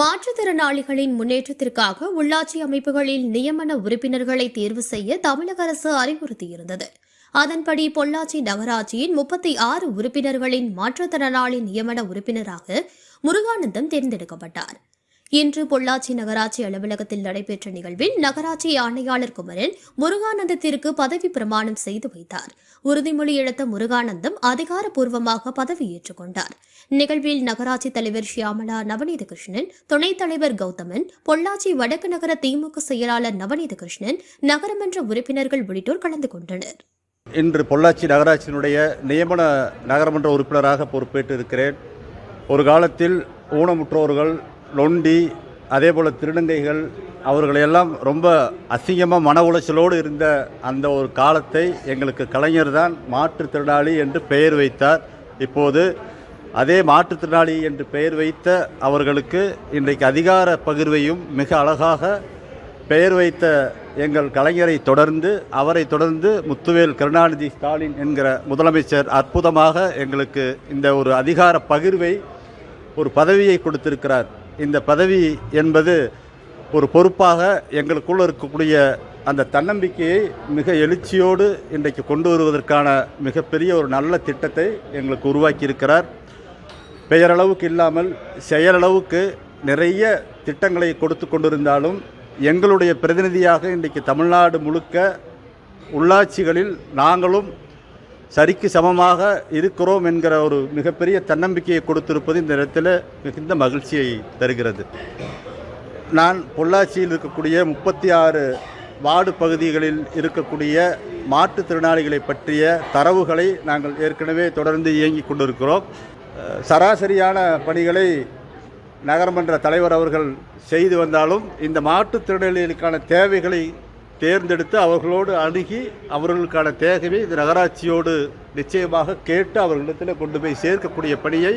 மாற்றுத்திறனாளிகளின் முன்னேற்றத்திற்காக உள்ளாட்சி அமைப்புகளில் நியமன உறுப்பினர்களை தேர்வு செய்ய தமிழக அரசு அறிவுறுத்தியிருந்தது. அதன்படி பொள்ளாச்சி நகராட்சியின் முப்பத்தி ஆறு உறுப்பினர்களின் மாற்றுத்திறனாளி நியமன உறுப்பினராக முருகானந்தம் தேர்ந்தெடுக்கப்பட்டார். இன்று பொள்ளாச்சி நகராட்சி அலுவலகத்தில் நடைபெற்ற நிகழ்வில் நகராட்சி ஆணையாளர் குமரன் முருகானந்தத்திற்கு பதவி பிரமாணம் செய்து வைத்தார். உறுதிமொழி எடுத்த முருகானந்தம் அதிகாரப்பூர்வமாக பதவியேற்றுக் கொண்டார். நிகழ்வில் நகராட்சி தலைவர் ஷியாமலா நவநீத கிருஷ்ணன் துணைத் தலைவர் கௌதமன் பொள்ளாச்சி வடக்கு நகர திமுக செயலாளர் நவநீத கிருஷ்ணன் நகரமன்ற உறுப்பினர்கள் உள்ளிட்டோர் கலந்து கொண்டனர். இன்று பொள்ளாச்சி நகராட்சியினுடைய நியமன நகரமன்ற உறுப்பினராக பொறுப்பேற்று இருக்கிறேன் ஒரு காலத்தில் ஊனமுற்றோர்கள் நொண்டி அதே போல் திருநங்கைகள் அவர்களையெல்லாம் ரொம்ப அசிங்கமாக மன உளைச்சலோடு இருந்த அந்த ஒரு காலத்தை எங்களுக்கு கலைஞர் தான் மாற்றுத்திறனாளி என்று பெயர் வைத்தார். இப்போது அதே மாற்றுத்திறனாளி என்று பெயர் வைத்த அவர்களுக்கு இன்றைக்கு அதிகார பகிர்வையும் மிக அழகாக பெயர் வைத்த எங்கள் கலைஞரை தொடர்ந்து அவரை தொடர்ந்து முத்துவேல் கருணாநிதி ஸ்டாலின் என்கிற முதலமைச்சர் அற்புதமாக எங்களுக்கு இந்த ஒரு அதிகார பகிர்வை ஒரு பதவியை கொடுத்திருக்கிறார். இந்த பதவி என்பது ஒரு பொறுப்பாக எங்களுக்குள்ள இருக்கக்கூடிய அந்த தன்னம்பிக்கையை மிக எழுச்சியோடு இன்றைக்கு கொண்டு வருவதற்கான மிகப்பெரிய ஒரு நல்ல திட்டத்தை எங்களுக்கு உருவாக்கியிருக்கிறார். பெயரளவுக்கு இல்லாமல் செயலளவுக்கு நிறைய திட்டங்களை கொடுத்து கொண்டிருந்தாலும் எங்களுடைய பிரதிநிதியாக இன்றைக்கு தமிழ்நாடு முழுக்க உள்ளாட்சிகளில் நாங்களும் சரிக்கு சமமாக இருக்கிறோம் என்கிற ஒரு மிகப்பெரிய தன்னம்பிக்கையை கொடுத்திருப்பது இந்த இடத்துல மிகுந்த மகிழ்ச்சியை தருகிறது. நான் பொள்ளாச்சியில் இருக்கக்கூடிய முப்பத்தி ஆறு வார்டு பகுதிகளில் இருக்கக்கூடிய மாற்றுத்திறனாளிகளை பற்றிய தரவுகளை நாங்கள் ஏற்கனவே தொடர்ந்து இயங்கிக் கொண்டிருக்கிறோம். சராசரியான பணிகளை நகரமன்ற தலைவர் அவர்கள் செய்து வந்தாலும் இந்த மாற்றுத்திறனாளிகளுக்கான தேவைகளை தேர்ந்தெடுத்து அவர்களோடு அணுகி அவர்களுக்கான தேவையை இந்த நகராட்சியோடு நிச்சயமாக கேட்டு அவர்களிடத்தில் கொண்டு போய் சேர்க்கக்கூடிய பணியை